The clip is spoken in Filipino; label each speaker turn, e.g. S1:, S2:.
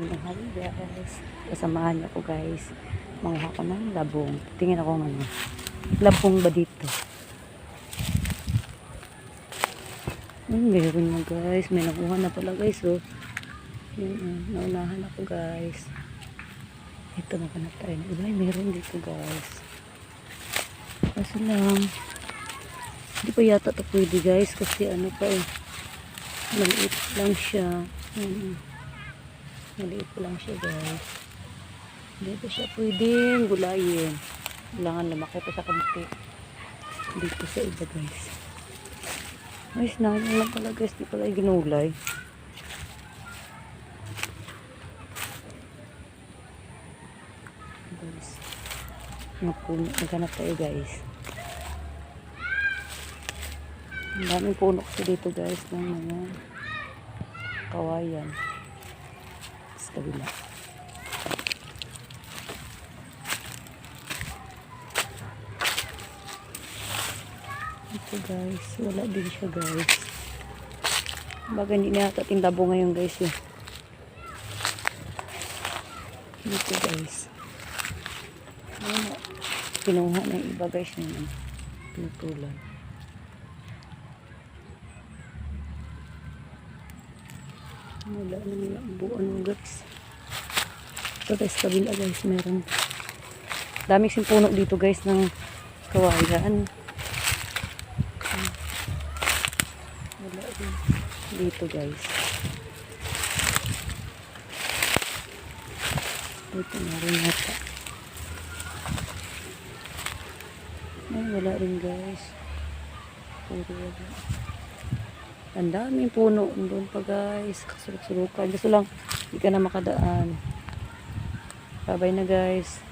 S1: Hi guys. Kasamahan niyo ako guys. Manguha ko ng labong. Tingin ako ng ano. Labong ba dito? Hmm, meron na guys. May nakuha na pala guys oh. Yun, oh. naunahan ako guys. Ito nakanap tayo. Iba, meron dito guys. Kaso lang, hindi pa yata to pwede guys kasi ano pa eh. Maliit lang siya. Mm. Maliit lang siya guys. Hindi pa siya pwedeng gulayin. Kailangan lumaki pa sa kampi. Dito sa iba guys. Guys, nahin lang pala guys. Di pala ginulay. Guys. Naghanap tayo guys. Ang daming puno kasi dito guys ng mga kawayan. Sa kabila. Ito guys, wala din siya guys. Baga hindi na yata tindabo ngayon guys eh. Dito guys. Na yung iba guys yun. Pinutulan. Wala naman ang buwan guys. Ito guys, kabila guys, meron. Daming simpuno dito guys ng kawayan. Wala din. Dito guys. Dito na rin yata. Ay, wala rin guys. Puro wala. Ang daming puno doon pa guys. Kasulok-sulukan. Gusto lang, hindi ka na makadaan. Bye-bye na guys.